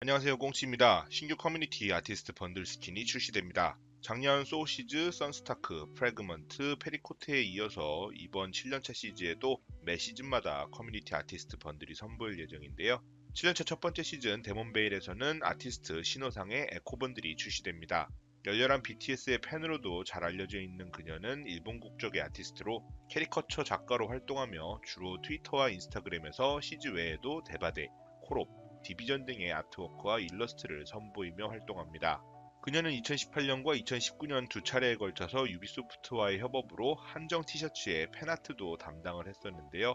안녕하세요 꽁치입니다. 신규 커뮤니티 아티스트 번들 스킨이 출시됩니다. 작년 소시즈, 선스타크, 프래그먼트, 페리코트에 이어서 이번 7년차 시즈에도 매 시즌마다 커뮤니티 아티스트 번들이 선보일 예정인데요. 7년차 첫 번째 시즌 데몬베일에서는 아티스트 신호상의 에코번들이 출시됩니다. 열렬한 BTS의 팬으로도 잘 알려져 있는 그녀는 일본 국적의 아티스트로 캐리커처 작가로 활동하며 주로 트위터와 인스타그램에서 시즈 외에도 대바대, 콜옵, 디비전 등의 아트워크와 일러스트를 선보이며 활동합니다. 그녀는 2018년과 2019년 두 차례에 걸쳐서 유비소프트와의 협업으로 한정 티셔츠의 팬아트도 담당을 했었는데요.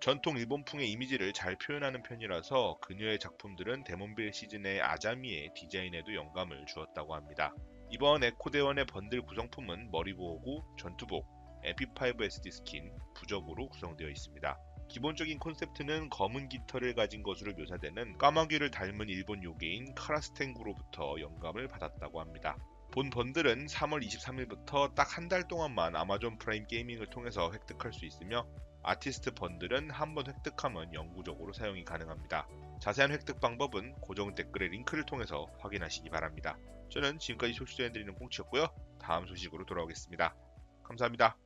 전통 일본풍의 이미지를 잘 표현하는 편이라서 그녀의 작품들은 데몬빌 시즌의 아자미의 디자인에도 영감을 주었다고 합니다. 이번 에코대원의 번들 구성품은 머리보호구, 전투복, MP5 SD 스킨, 부적으로 구성되어 있습니다. 기본적인 콘셉트는 검은 깃털을 가진 것으로 묘사되는 까마귀를 닮은 일본 요괴인 카라스텐구로부터 영감을 받았다고 합니다. 본 번들은 3월 23일부터 딱 한 달 동안만 아마존 프라임 게이밍을 통해서 획득할 수 있으며 아티스트 번들은 한번 획득하면 영구적으로 사용이 가능합니다. 자세한 획득 방법은 고정 댓글의 링크를 통해서 확인하시기 바랍니다. 저는 지금까지 소식 전해드리는 꽁치였고요. 다음 소식으로 돌아오겠습니다. 감사합니다.